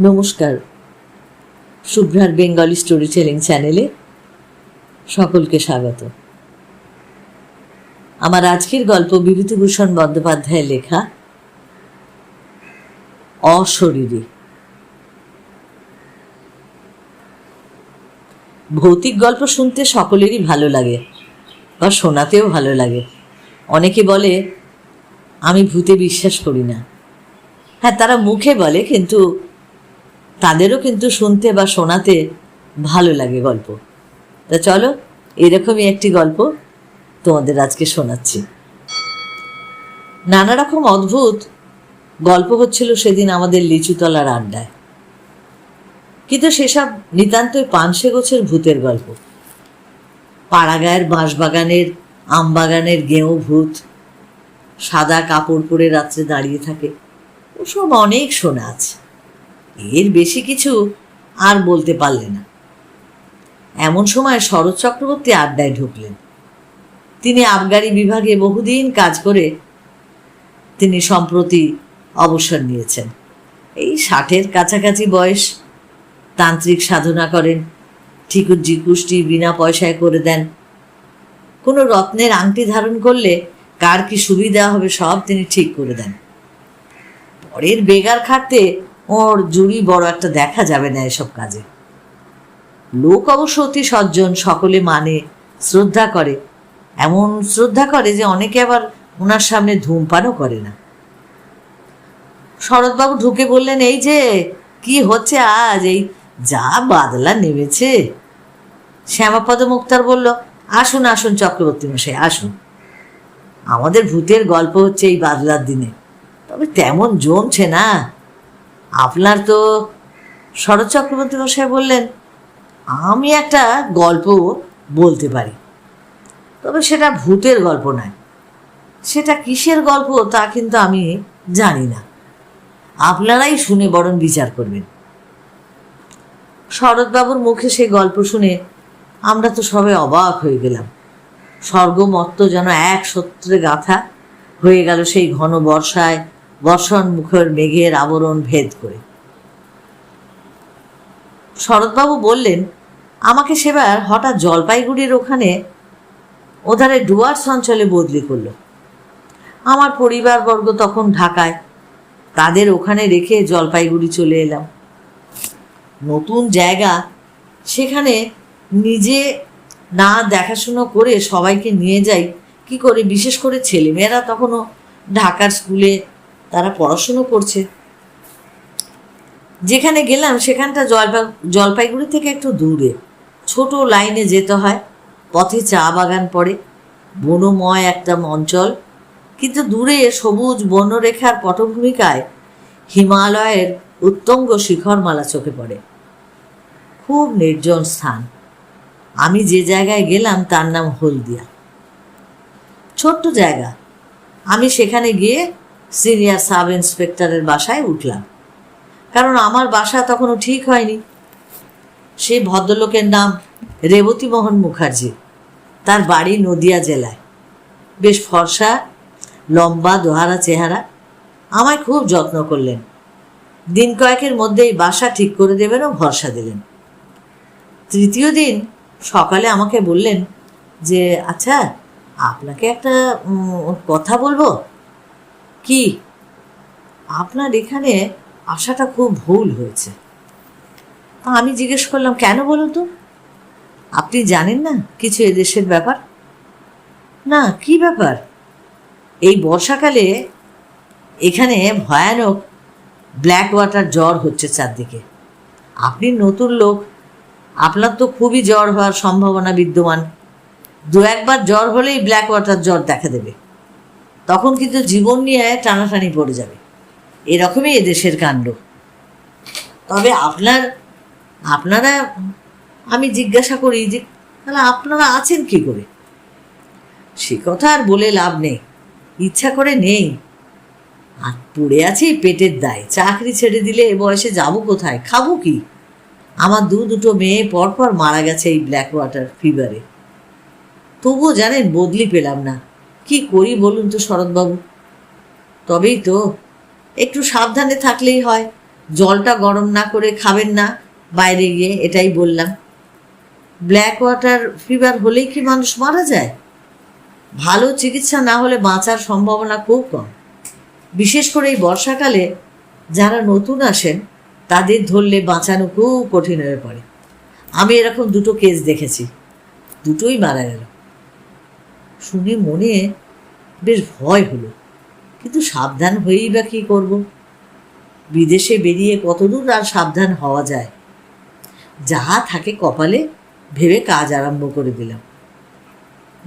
নমস্কার। শুভ্রার Bengali story telling চ্যানেলে সকলকে স্বাগত। আমার আজকের গল্প বিভূতিভূষণ বন্দ্যোপাধ্যায়ের লেখা, অশরীরী। ভৌতিক গল্প শুনতে সকলেরই ভালো লাগে বা শোনাতেও ভালো লাগে। অনেকে বলে, আমি ভূতে বিশ্বাস করি না। হ্যাঁ তারা মুখে বলে, কিন্তু তাদেরও কিন্তু শুনতে বা শোনাতে ভালো লাগে গল্প। তা চলো, এরকমই একটি গল্প তোমাদের আজকে শোনাচ্ছি। নানা রকম অদ্ভুত গল্প হচ্ছিল সেদিন আমাদের লিচুতলার আড্ডায়। কিন্তু সেসব নিতান্তই পানসে গোছের ভূতের গল্প। পাড়াগায়ের বাঁশবাগানের, আমবাগানের গেঁয়ো ভূত, সাদা কাপড় পরে রাত্রে দাঁড়িয়ে থাকে। ওসব অনেক শোনা আছে। এর বেশি কিছু আর বলতে পারলে না। এমন সময় শরৎ চক্রবর্তী আড্ডায় ঢুকলেন। তিনি আবগারি বিভাগে বহুদিন কাজ করে তিনি সম্প্রতি অবসর নিয়েছেন। এই ষাটের কাছাকাছি বয়স, তান্ত্রিক সাধনা করেন ঠিকুজি কুষ্টি বিনা পয়সায় করে দেন। কোনো রত্নের আংটি ধারণ করলে কার কি সুবিধা হবে সব তিনি ঠিক করে দেন। পরের বেগার খাটতে ওর জুড়ি বড় একটা দেখা যাবে না এসব কাজে। লোক অবশ্য অতি সজ্জন, সকলে মানে শ্রদ্ধা করে। এমন শ্রদ্ধা করে যে অনেকে আবার ওনার সামনে ধূমপানও করে না। শরৎবাবু ঢুকে বললেন, এই যে, কি হচ্ছে আজ? এই যা বাদলা নেমেছে। শ্যামাপদ মুক্তার বলল, আসুন আসুন, চক্রবর্তী মশাই, আসুন। আমাদের ভূতের গল্প হচ্ছে এই বাদলার দিনে। তবে তেমন জমছে না। আপনার তো শরৎ চক্রবর্তী মশাই বললেন, আমি একটা গল্প বলতে পারি। তবে সেটা ভূতের গল্প নয়। সেটা কিসের গল্প তা কিন্তু আমি জানি না। আপনারাই শুনে বরং বিচার করবেন। শরৎবাবুর মুখে সেই গল্প শুনে আমরা তো সবাই অবাক হয়ে গেলাম। স্বর্গমত্ত যেন এক সূত্রে গাথা হয়ে গেল সেই ঘন বর্ষায় বর্ষণ মুখের মেঘের আবরণ ভেদ করে। শরৎবাবু বললেন, আমাকে সেবার হঠাৎ জলপাইগুড়ির ওখানে ওধারে ডুয়ার্স অঞ্চলে বদলি করল। আমার পরিবারবর্গ তখন ঢাকায়, তাদের ওখানে রেখে জলপাইগুড়ি চলে এলাম। নতুন জায়গা, সেখানে নিজে না দেখাশুনো করে সবাইকে নিয়ে যাই, কি করে? বিশেষ করে ছেলেমেয়েরা তখনও ঢাকার স্কুলে তারা পড়াশুনো করছে। যেখানে গেলাম, সেখানটা জলপাই জলপাইগুড়ি থেকে একটু দূরে। ছোট লাইনে যেতে হয়, পথে চা বাগান পড়ে। বনময় একটা অঞ্চল কিন্তু দূরে সবুজ বনরেখার পটভূমিকায় হিমালয়ের উত্তঙ্গ শিখরমালা চোখে পড়ে। খুব নির্জন স্থান। আমি যে জায়গায় গেলাম, তার নাম হলদিয়া। ছোট্ট জায়গা। আমি সেখানে গিয়ে সিনিয়র সাব ইন্সপেক্টরের বাসায় উঠলাম। কারণ আমার বাসা তখনও ঠিক হয়নি। সেই ভদ্রলোকের নাম রেবতী মোহন মুখার্জি। তার বাড়ি নদিয়া জেলায়। বেশ ফর্সা, লম্বা, দোহারা চেহারা। আমায় খুব যত্ন করলেন। দিন কয়েকের মধ্যেই বাসা ঠিক করে দেবেনও ভরসা দিলেন। তৃতীয় দিন সকালে আমাকে বললেন যে আচ্ছা আপনাকে একটা কথা বলব? কি? আপনার এখানে আসাটা খুব ভুল হয়েছে। তা আমি জিজ্ঞেস করলাম, কেন বলুন তো? আপনি জানেন না কিছু এদেশের ব্যাপার? না, কি ব্যাপার? এই বর্ষাকালে এখানে ভয়ানক ব্ল্যাক ওয়াটার জ্বর হচ্ছে চারদিকে। আপনি নতুন লোক, আপনার তো খুবই জ্বর হওয়ার সম্ভাবনা বিদ্যমান। দু একবার জ্বর হলেই ব্ল্যাক ওয়াটার জ্বর দেখা দেবে। তখন কিন্তু জীবন নিয়ে টানাটানি পড়ে যাবে। এরকমই এদেশের কাণ্ড। তবে আপনার, আপনারা, আমি জিজ্ঞাসা করি যে, তাহলে আপনারা আছেন কি করে? সে কথা আর বলে লাভ নেই। ইচ্ছা করে নেই। আর পড়ে আছি পেটের দায়। চাকরি ছেড়ে দিলে এ বয়সে যাব কোথায়? খাব কি? আমার দু দুটো মেয়ে পরপর মারা গেছে এই ব্ল্যাক ওয়াটার ফিভারে তবুও জানেন বদলি পেলাম না। কি করি বলুন তো শরৎবাবু? তবেই তো একটু সাবধানে থাকলেই হয়। জলটা গরম না করে খাবেন না, বাইরে গিয়ে এটাই বললাম। ব্ল্যাক ওয়াটার ফিভার হলেই কি মানুষ মারা যায়? ভালো চিকিৎসা না হলে বাঁচার সম্ভাবনা খুব কম। বিশেষ করে এই বর্ষাকালে যারা নতুন আসেন, তাদের ধরলে বাঁচানো খুব কঠিন হয়ে পড়ে। আমি এরকম দুটো কেস দেখেছি। দুটোই মারা গেল। শুনে মনে বেশ ভয় হলো। কিন্তু সাবধান হয়েই বা কী করব? বিদেশে বেরিয়ে কতদূর আর সাবধান হওয়া যায়? যা থাকে কপালে ভেবে কাজ আরম্ভ করে দিলাম।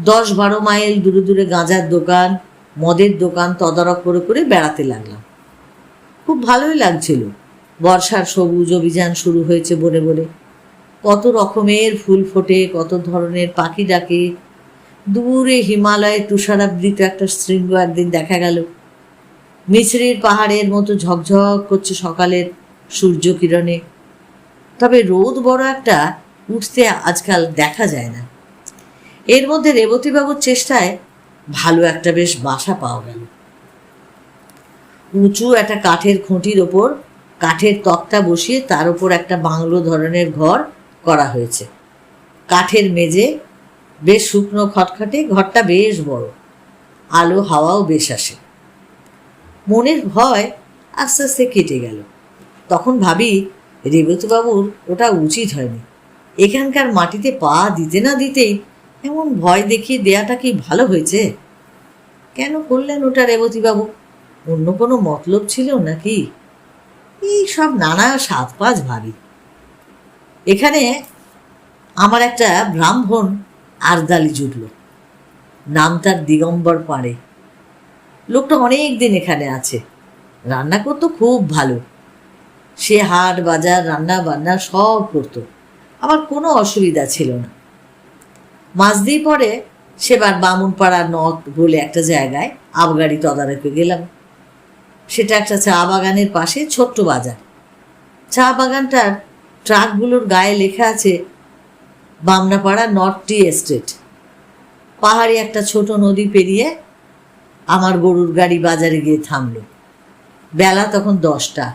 দশ বারো মাইল দূরে দূরে গাঁজার দোকান, মদের দোকান তদারক করে করে বেড়াতে লাগলাম। খুব ভালোই লাগছিল। বর্ষার সবুজ অভিযান শুরু হয়েছে বনে বনে কত রকমের ফুল ফোটে, কত ধরনের পাখি ডাকে দূরে হিমালয়ের তুষারাবৃত একটা শৃঙ্গ একদিন দেখা গেল। মিছরির পাহাড়ের মতো ঝকঝক করছে সকালের সূর্য কিরণে তবে রোদ বড় একটা উঠতে আজকাল দেখা যায় না। এর মধ্যে রেবতীবাবুর চেষ্টায় ভালো একটা বেশ বাসা পাওয়া গেল। উঁচু একটা কাঠের খুঁটির ওপর কাঠের তক্তা বসিয়ে তার উপর একটা বাংলো ধরনের ঘর করা হয়েছে। কাঠের মেঝে বেশ শুকনো খটখটে, ঘরটা বেশ বড়। আলো হাওয়াও বেশ আসে। মনের ভয় আস্তে আস্তে কেটে গেল। তখন ভাবি, রেবতীবাবুর ওটা উচিত হয়নি। এখানকার মাটিতে পা দিতে না দিতেই এমন ভয় দেখিয়ে দেয়াটা কি ভালো হয়েছে? কেন করলেন ওটা রেবতীবাবু? অন্য কোনো মতলব ছিল নাকি? এই সব নানা সাত পাঁচ ভাবি। এখানে আমার একটা ব্রাহ্মণ আরদালি জুটল। নাম তার দিগম্বর পাড়ে। লোকটা অনেক দিন এখানে আছে। রান্না করতো খুব ভালো। সে হাট, বাজার, রান্না বান্না সব করতো। আমার কোনো অসুবিধা ছিল না। মাস দিয়ে পরে সেবার বামুনপাড়া নথ বলে একটা জায়গায় আবগাড়ি তদারকে গেলাম। সেটা একটা চা বাগানের পাশে ছোট্ট বাজার। চা বাগানটার ট্রাকগুলোর গায়ে লেখা আছে বামনাপাড়া নর্থ টি এস্টেট। পাহাড়ে একটা ছোট নদী পেরিয়ে আমার গরুর গাড়ি বাজারে গিয়ে থামল। বেলা তখন দশটা।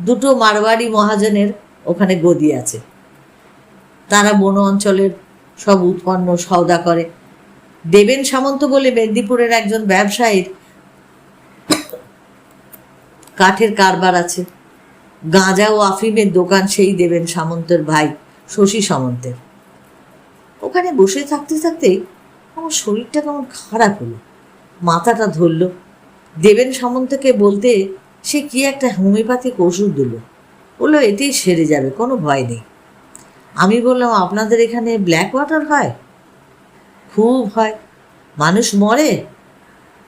দুটো মারবাড়ি মহাজনের ওখানে গদি আছে। তারা বন অঞ্চলের সব উৎপন্ন সওদা করে। দেবেন সামন্ত বলে মেদিনীপুরের একজন ব্যবসায়ীর কাঠের কারবার আছে। গাঁজা ও আফিমের দোকান সেই দেবেন সামন্তের ভাই। শশী সামন্তের। ওখানে বসে থাকতে থাকতে আমার শরীরটা কেমন খারাপ হলো। মাথাটা ধরলো। দেবেন সামন্তকে বলতে সে কি একটা হোমিওপ্যাথিক ওষুধ দিল। বলল, এতেই সেরে যাবে, কোনো ভয় নেই। আমি বললাম, আপনাদের এখানে ব্ল্যাক ওয়াটার হয়? খুব হয়। মানুষ মরে?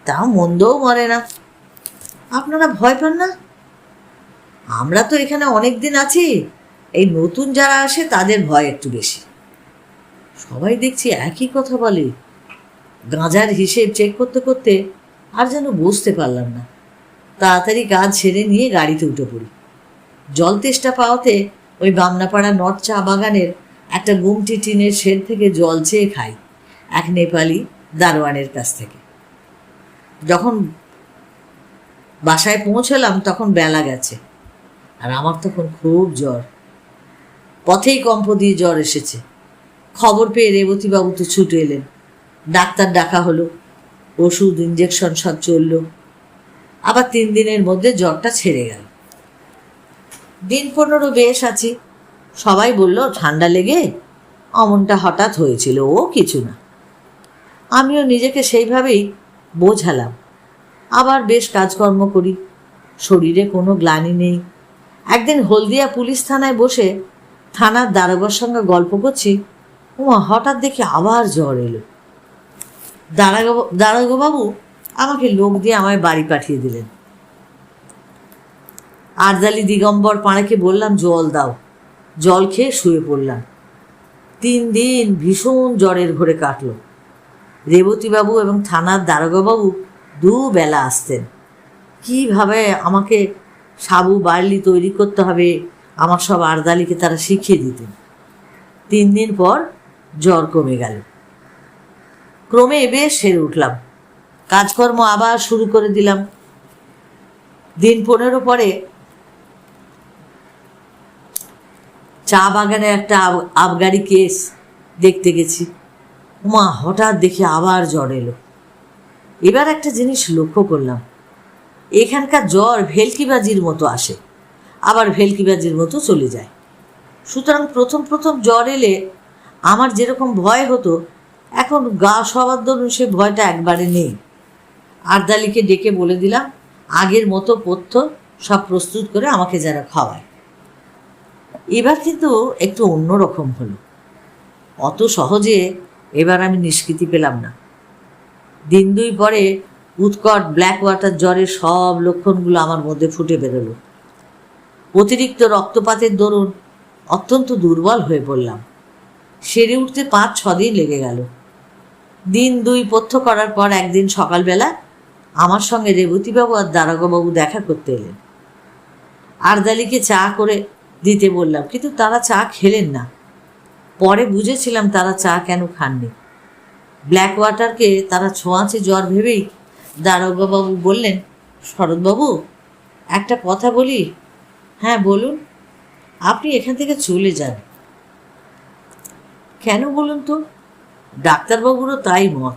তাও মন্দও মরে না। আপনারা ভয় পান না? আমরা তো এখানে অনেক দিন আছি। এই নতুন যারা আসে, তাদের ভয় একটু বেশি। সবাই দেখছি একই কথা বলে। গাঁজার হিসেব চেক করতে করতে আর যেন বুঝতে পারলাম না। তাড়াতাড়ি কাজ ছেড়ে নিয়ে গাড়িতে উঠে পড়ি। জল তেষ্টা পাওয়াতে ওই বামনাপাড়া নট চা বাগানের একটা গুমটি টিনের শেড থেকে জল চেয়ে খাই, এক নেপালি দারোয়ানের কাছ থেকে। যখন বাসায় পৌঁছলাম, তখন বেলা গেছে। আর আমার তখন খুব জ্বর। পথেই কম্প দিয়ে জ্বর এসেছে। খবর পেয়ে রেবতীবাবু তো ছুটে এলেন। ডাক্তার ডাকা হলো, ওষুধ ইঞ্জেকশন সব চলল। আবার তিন দিনের মধ্যে জ্বরটা ছেড়ে গেল। দিন পনেরো বেশ আছি। সবাই বলল, ঠান্ডা লেগে? অমনটা হঠাৎ হয়েছিল, ও কিছু না। আমিও নিজেকে সেইভাবেই বোঝালাম। আবার বেশ কাজকর্ম করি। শরীরে কোনো গ্লানি নেই। একদিন হলদিয়া পুলিশ থানায় বসে থানার দারোগার সঙ্গে গল্প করছি, উমা হঠাৎ দেখি আবার জ্বর এলো। দারোগা দারোগাবাবু আমাকে লোক দিয়ে আমায় বাড়ি পাঠিয়ে দিলেন। আরদালি দিগম্বর পাড়াকে বললাম, জল দাও। জল খেয়ে শুয়ে পড়লাম। তিন দিন ভীষণ জ্বরের ঘরে কাটলো। রেবতীবাবু এবং থানার দারোগাবাবু দুবেলা আসতেন। কীভাবে আমাকে সাবু বার্লি তৈরি করতে হবে আমার সব আরদালিকে তারা শিখিয়ে দিতেন তিন দিন পর জ্বর কমে গেল। ক্রমে বেশ সেরে উঠলাম। কাজকর্ম আবার শুরু করে দিলাম। দিন পনেরো পরে চা বাগানে একটা আব- আবগারি কেস দেখতে গেছি। মা হঠাৎ দেখে আবার জ্বর এলো। এবার একটা জিনিস লক্ষ্য করলাম। এখানকার জ্বর ভেলকিবাজির মতো আসে। আবার ভেলকিবাজির মতো চলে যায়। সুতরাং প্রথম প্রথম জ্বর এলে আমার যেরকম ভয় হতো, এখন গা সবার দরুন সে ভয়টা একবারে নেই। আরদালিকে ডেকে বলে দিলাম, আগের মতো পথ্য সব প্রস্তুত করে আমাকে যারা খাওয়ায়। এবার কিন্তু একটু অন্যরকম হলো। অত সহজে এবার আমি নিষ্কৃতি পেলাম না। দিন দুই পরে উৎকট ব্ল্যাক ওয়াটার জ্বরের সব লক্ষণগুলো আমার মধ্যে ফুটে বেরোলো। অতিরিক্ত রক্তপাতের দরুন অত্যন্ত দুর্বল হয়ে পড়লাম। সেরে উঠতে পাঁচ ছ দিন লেগে গেল। দিন দুই পথ্য করার পর একদিন সকালবেলা আমার সঙ্গে রেবতীবাবু আর দারোগাবাবু দেখা করতে এলেন। আরদালিকে চা করে দিতে বললাম, কিন্তু তারা চা খেলেন না। পরে বুঝেছিলাম তারা চা কেন খাননি। ব্ল্যাক ওয়াটারকে তারা ছোঁয়াচে জ্বর ভেবেই দারোগাবাবু বললেন, শরৎবাবু, একটা কথা বলি হ্যাঁ বলুন। আপনি এখান থেকে চলে যান। কেন বলুন তো? ডাক্তারবাবুরও তাই মত।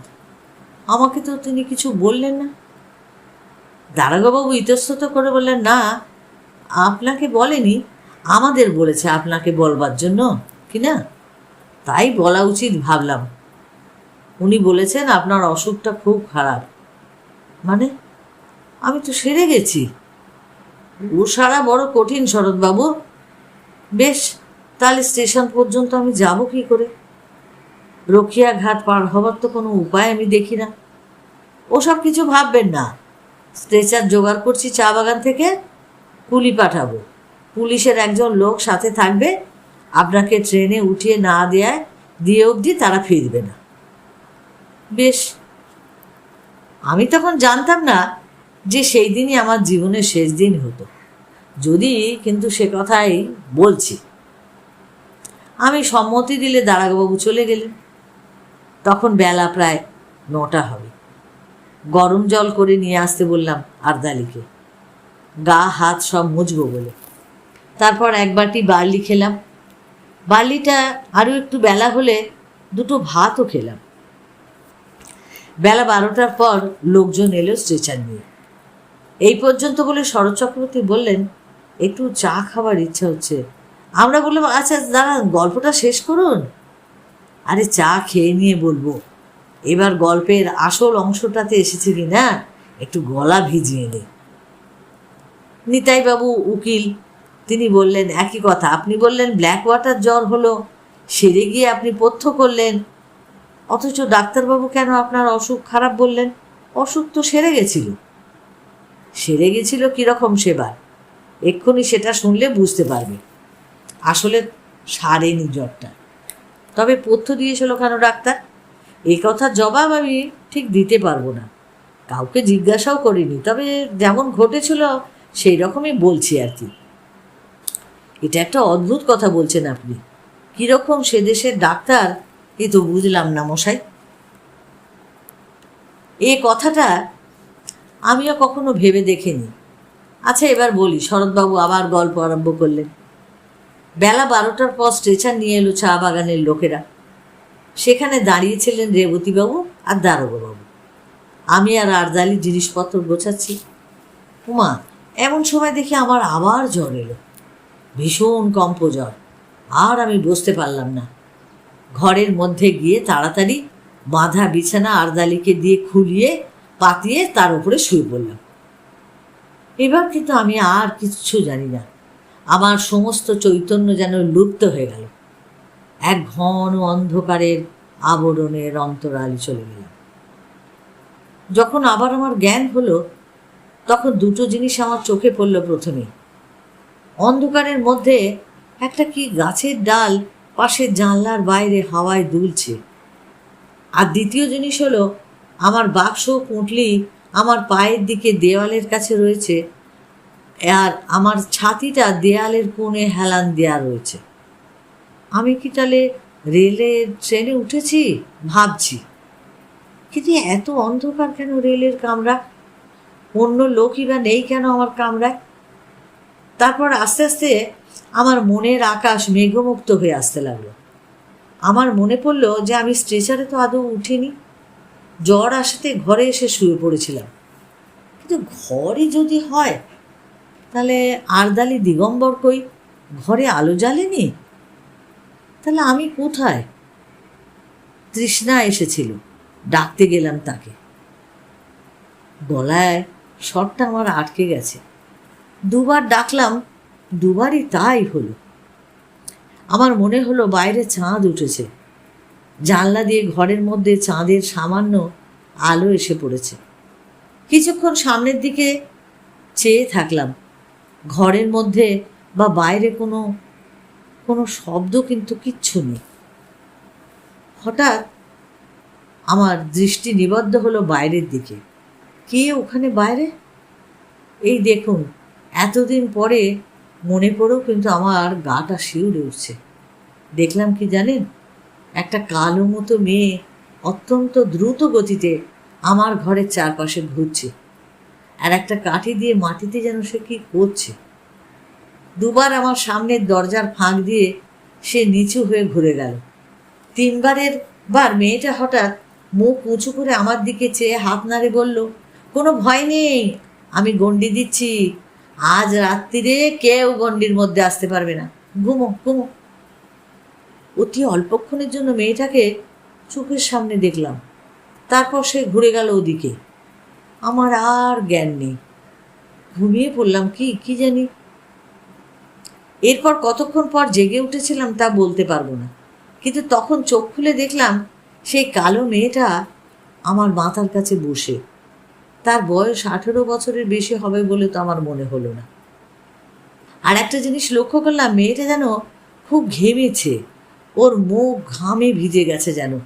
আমাকে তো তিনি কিছু বললেন না। দারোগাবাবু ইতস্তত করে বললেন, না, আপনাকে বলেনি। আমাদের বলেছে আপনাকে বলবার জন্য, কি না? তাই বলা উচিত, ভাবলাম। উনি বলেছেন আপনার অসুখটা খুব খারাপ। মানে আমি তো সেরে গেছি। সারা বড় কঠিন শরৎবাবু। বেশ, তাহলে স্টেশন পর্যন্ত আমি যাব কি করে? রক্ষিয়া ঘাট পার হবার তো কোনো উপায় আমি দেখি না। ওসব কিছু ভাববেন না। স্ট্রেচার জোগাড় করছি চা বাগান থেকে কুলি পাঠাবো। পুলিশের একজন লোক সাথে থাকবে, আপনাকে ট্রেনে উঠিয়ে না দেয় দিয়ে অবধি তারা ফিরবে না। বেশ, আমি তখন জানতাম না যে সেই দিনই আমার জীবনের শেষ দিন হতো। যদি কিন্তু সে কথাই বলছি। আমি সম্মতি দিলে দারাগবাবু চলে গেলেন। তখন বেলা প্রায় নটা হবে। গরম জল করে নিয়ে আসতে বললাম আরদালিকে। গা হাত সব মুছবো বলে। তারপর এক বাটি বার্লি খেলাম। বার্লিটা আরও একটু বেলা হলে দুটো ভাতও খেলাম। বেলা বারোটার পর লোকজন এলো স্ট্রেচার নিয়ে। এই পর্যন্ত বলে শরৎ চক্রবর্তী বললেন, একটু চা খাবার ইচ্ছা হচ্ছে। আমরা বললাম আচ্ছা দাঁড়ান, গল্পটা শেষ করুন? আরে, চা খেয়ে নিয়ে বলব। এবার গল্পের আসল অংশটাতে এসেছে কি না, একটু গলা ভিজিয়ে নে। নিতাইবাবু উকিল, তিনি বললেন, একই কথা, আপনি বললেন ব্ল্যাক ওয়াটার জ্বর হলো, সেরে গিয়ে আপনি পথ্য করলেন। অথচ ডাক্তারবাবু কেন আপনার অসুখ খারাপ বললেন? অসুখ তো সেরে গেছিল। সেরে গেছিল কীরকম সেবার এক্ষুনি সেটা শুনলে বুঝতে পারবে। আসলে সারেনি জ্বরটা। তবে পথ্য দিয়েছিল কেন ডাক্তার? এই কথার জবাব আমি ঠিক দিতে পারব না। কাউকে জিজ্ঞাসাও করিনি, তবে যেমন ঘটেছিল সেই রকমই বলছি আর কি। এটা একটা অদ্ভুত কথা বলছেন আপনি। কীরকম সে দেশের ডাক্তার, এ তো বুঝলাম না মশাই। এ কথাটা আমিও কখনো ভেবে দেখিনি। আচ্ছা এবার বলি, শরৎবাবু আবার গল্প আরম্ভ করলেন। বেলা বারোটার পর স্ট্রেচার নিয়ে এলো চা বাগানের লোকেরা। সেখানে দাঁড়িয়েছিলেন রেবতীবাবু আর দারোগাবাবু আমি আর আরদালি জিনিসপত্র গোছাচ্ছি। উমা, এমন সময় দেখি আমার আবার জ্বর এলো। ভীষণ কম্প জ্বর আর আমি বসতে পারলাম না। ঘরের মধ্যে গিয়ে তাড়াতাড়ি বাঁধা বিছানা আরদালিকে দিয়ে খুলিয়ে পাতিয়ে তার উপরে শুয়ে পড়লাম। এবার কিন্তু আমি আর কিচ্ছু জানি না। আমার সমস্ত চৈতন্য যেন লুপ্ত হয়ে গেল। এক ঘন অন্ধকারের আবরণের অন্তরালে চলে গেলাম। যখন আবার আমার জ্ঞান হলো, তখন দুটো জিনিস আমার চোখে পড়ল প্রথমে। অন্ধকারের মধ্যে একটা কি গাছের ডাল পাশের জানলার বাইরে হাওয়ায় দুলছে। আর দ্বিতীয় জিনিস হলো আমার বাক্স পুঁটলি আমার পায়ের দিকে দেওয়ালের কাছে রয়েছে, আর আমার ছাতিটা দেয়ালের কোণে হেলান দেওয়া রয়েছে। আমি কি তাহলে রেলের ট্রেনে উঠেছি? ভাবছি। কিন্তু এত অন্ধকার কেন রেলের কামরা অন্য লোকই বা নেই কেন আমার কামরায়? তারপর আস্তে আস্তে আমার মনের আকাশ মেঘমুক্ত হয়ে আসতে লাগল। আমার মনে পড়ল যে আমি স্ট্রেচারে তো আদৌ উঠিনি। জ্বর আসাতে ঘরে এসে শুয়ে পড়েছিলাম। কিন্তু ঘরে যদি হয়, তাহলে আরদালি দিগম্বর কই? ঘরে আলো জ্বালেনি? তাহলে আমি কোথায়? তৃষ্ণা এসেছিল, ডাকতে গেলাম তাকে। গলায় শটটা আমার আটকে গেছে। দুবার ডাকলাম, দুবারই তাই হলো। আমার মনে হলো বাইরে চাঁদ উঠেছে। জানলা দিয়ে ঘরের মধ্যে চাঁদের সামান্য আলো এসে পড়েছে। কিছুক্ষণ সামনের দিকে চেয়ে থাকলাম। ঘরের মধ্যে বা বাইরে কোনো কোনো শব্দ কিন্তু কিচ্ছু নেই। হঠাৎ আমার দৃষ্টি নিবদ্ধ হলো বাইরের দিকে। কে ওখানে বাইরে? এই দেখুন, এতদিন পরে মনে পড়েও কিন্তু আমার গাটা শিউরে উঠছে। দেখলাম কি জানেন? একটা কালো মতো মেয়ে অত্যন্ত দ্রুত গতিতে আমার ঘরের চারপাশে ঘুরছে আর একটা কাঠি দিয়ে মাটিতে যেন সে কি করছে। দুবার আমার সামনের দরজার ফাঁক দিয়ে সে নিচু হয়ে ঘুরে গেল। তিনবারের বার মেয়েটা হঠাৎ মুখ উঁচু করে আমার দিকে চেয়ে হাত নাড়ে বলল, কোনো ভয় নেই, আমি গন্ডি দিচ্ছি। আজ রাত্রিরে কেউ গন্ডির মধ্যে আসতে পারবে না। ঘুমো ঘুমো। অতি অল্পক্ষণের জন্য মেয়েটাকে চোখের সামনে দেখলাম। তারপর সে ঘুরে গেল ওদিকে। আমার আর জ্ঞান নেই। ঘুমিয়ে পড়লাম কি কি জানি? এরপর কতক্ষণ পর জেগে উঠেছিলাম তা বলতে পারব না। কিন্তু তখন চোখ খুলে দেখলাম, সেই কালো মেয়েটা আমার মাথার কাছে বসে। তার বয়স আঠেরো বছরের বেশি হবে বলে তো আমার মনে হলো না। আর একটা জিনিস লক্ষ্য করলাম, মেয়েটা যেন খুব ঘেমেছে। ওর মুখ ঘামে ভিজে গেছে যেন।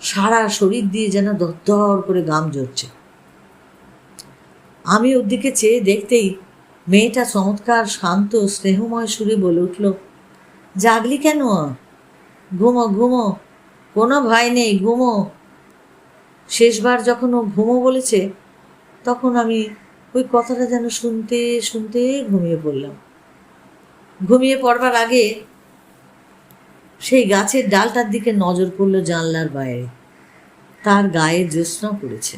সারা শরীর দিয়ে যেন দরদর করে গাম ঝরছে। আমি ওর দিকে চেয়ে দেখতেই মেয়েটা চমৎকার, শান্ত, স্নেহময় সুরে বলে উঠল, জাগলি কেন? ঘুমো ঘুমো, কোনো ভয় নেই, ঘুমো। শেষবার যখন ও ঘুমো বলেছে, তখন আমি ওই কথাটা যেন শুনতে শুনতে ঘুমিয়ে পড়লাম। ঘুমিয়ে পড়বার আগে সেই গাছের ডালটার দিকে নজর পড়ল জানলার বাইরে। তার গায়ে জ্যোৎস্না পড়েছে।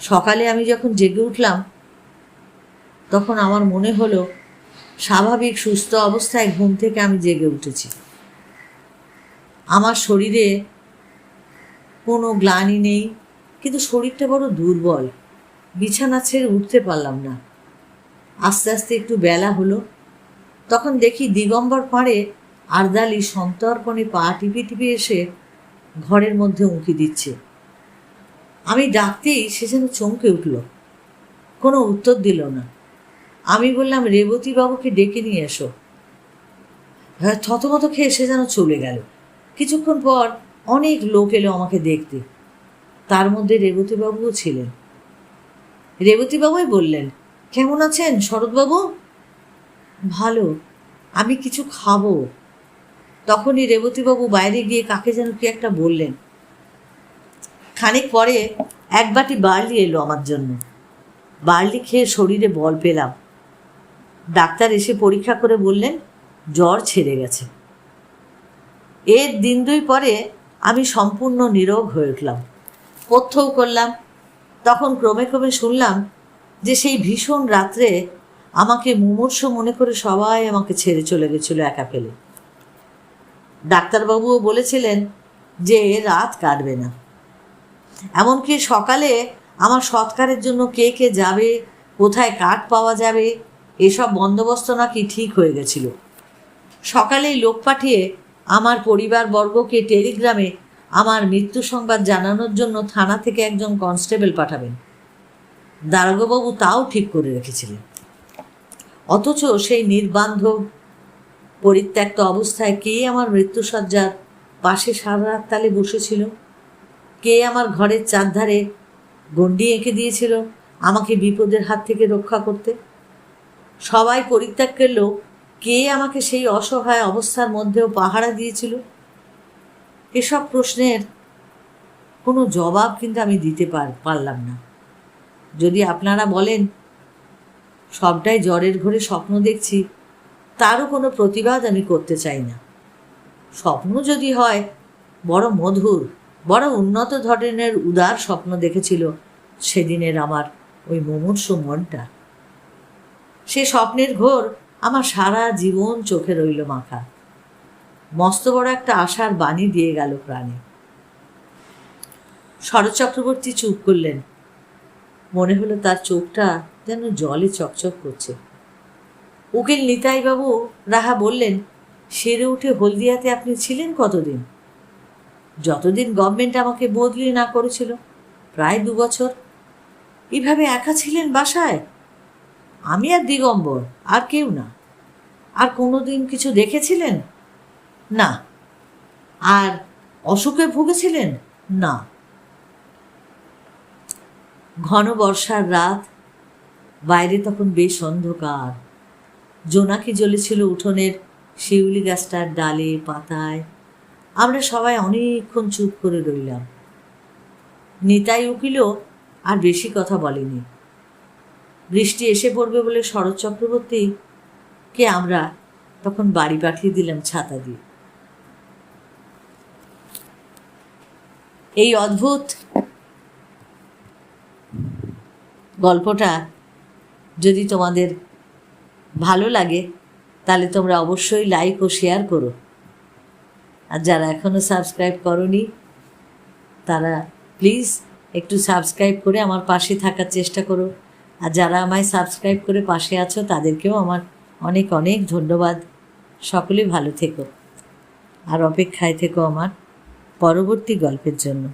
সকালে আমি যখন জেগে উঠলাম, তখন আমার মনে হলো, স্বাভাবিক সুস্থ অবস্থায় ঘুম থেকে আমি জেগে উঠেছি। আমার শরীরে কোনো গ্লানি নেই, কিন্তু শরীরটা বড় দুর্বল। বিছানা ছেড়ে উঠতে পারলাম না। আস্তে আস্তে একটু বেলা হলো। তখন দেখি দিগম্বর পাড়ে আরদালি সন্তর্পণে পা টিপে টিপে এসে ঘরের মধ্যে উঁকি দিচ্ছে। আমি ডাকতেই সে যেন চমকে উঠল। কোনো উত্তর দিল না। আমি বললাম রেবতী বাবুকে ডেকে নিয়ে এসো। হ্যাঁ থতমত খেয়ে সে যেন চলে গেল। কিছুক্ষণ পর অনেক লোক এলো আমাকে দেখতে। তার মধ্যে রেবতীবাবুও ছিলেন। রেবতীবাবুই বললেন, কেমন আছেন শরৎবাবু? ভালো, আমি কিছু খাব। তখনই রেবতীবাবু বাইরে গিয়ে কাকে যেন কি একটা বললেন। খানিক পরে এক বাটি বার্লি এলো আমার জন্য। বার্লি খেয়ে শরীরে বল পেলাম। ডাক্তার এসে পরীক্ষা করে বললেন, জ্বর ছেড়ে গেছে। এর দিন দুই পরে আমি সম্পূর্ণ নিরোগ হয়ে উঠলাম। পথ্যও করলাম। তখন ক্রমে ক্রমে শুনলাম যে সেই ভীষণ রাত্রে আমাকে মুমূর্ষ মনে করে সবাই আমাকে ছেড়ে চলে গেছিল একা ফেলে। ডাক্তারবাবুও বলেছিলেন যে রাত কাটবে না। এমনকি সকালে আমার সৎকারের জন্য কে কে যাবে, কোথায় কাঠ পাওয়া যাবে, এসব বন্দোবস্ত নাকি ঠিক হয়ে গেছিল। সকালেই লোক পাঠিয়ে আমার পরিবারবর্গকে টেলিগ্রামে আমার মৃত্যু সংবাদ জানানোর জন্য থানা থেকে একজন কনস্টেবল পাঠাবেন। দারোগাবাবু তাও ঠিক করে রেখেছিলেন। অথচ সেই নির্বান্ধব পরিত্যক্ত অবস্থায় কে আমার মৃত্যুসজ্জার পাশে সারা তালে বসেছিল? কে আমার ঘরের চারধারে গণ্ডি এঁকে দিয়েছিল আমাকে বিপদের হাত থেকে রক্ষা করতে? সবাই পরিত্যাগ করলেও কে আমাকে সেই অসহায় অবস্থার মধ্যেও পাহারা দিয়েছিল? এসব প্রশ্নের কোনো জবাব কিন্তু আমি দিতে পার, পারলাম না। যদি আপনারা বলেন সবটাই জ্বরের ঘরে স্বপ্ন দেখছি, তারও কোনো প্রতিবাদ আমি করতে চাই না। স্বপ্ন যদি হয়, বড় মধুর, বড় উন্নত ধরনের উদার স্বপ্ন দেখেছিল সেদিনের আমার ওই মুমূর্ষ মনটা। সে স্বপ্নের ঘোর আমার সারা জীবন চোখে রইল মাখা। মস্ত বড় একটা আশার বাণী দিয়ে গেল প্রাণে। শরৎ চক্রবর্তী চুপ করলেন। মনে হলো তার চোখটা যেন জলে চকচক করছে। উকিল নিতাইবাবু রাহা বললেন, সেরে উঠে হলদিয়াতে আপনি ছিলেন কতদিন? যতদিন গভর্নমেন্ট আমাকে বদলি না করেছিল, প্রায় দু বছর। এভাবে একা ছিলেন বাসায়? আমি আর দিগম্বর, আর কেউ না। আর কোনোদিন কিছু দেখেছিলেন? না। আর অসুখে ভুগেছিলেন? না। ঘন বর্ষার রাত বাইরে তখন বেশ অন্ধকার। জোনাকি জ্বলেছিল উঠোনের শিউলি গাছটার ডালে, পাতায়। আমরা সবাই অনেকক্ষণ চুপ করে রইলাম। নিতাই উকিলও আর বেশি কথা বলেনি। বৃষ্টি এসে পড়বে বলে শরৎ চক্রবর্তী কে আমরা তখন বাড়ি পাঠিয়ে দিলাম ছাতা দিয়ে। এই অদ্ভুত গল্পটা যদি তোমাদের ভালো লাগে, তাহলে তোমরা অবশ্যই লাইক ও শেয়ার করো। আর যারা এখনও সাবস্ক্রাইব করনি, তারা প্লিজ একটু সাবস্ক্রাইব করে আমার পাশে থাকার চেষ্টা করো। আর যারা আমায় সাবস্ক্রাইব করে পাশে আছো, তাদেরকেও আমার অনেক অনেক ধন্যবাদ। সকলে ভালো থেকো। আর অপেক্ষায় থেকো আমার পরবর্তী গল্পের জন্য।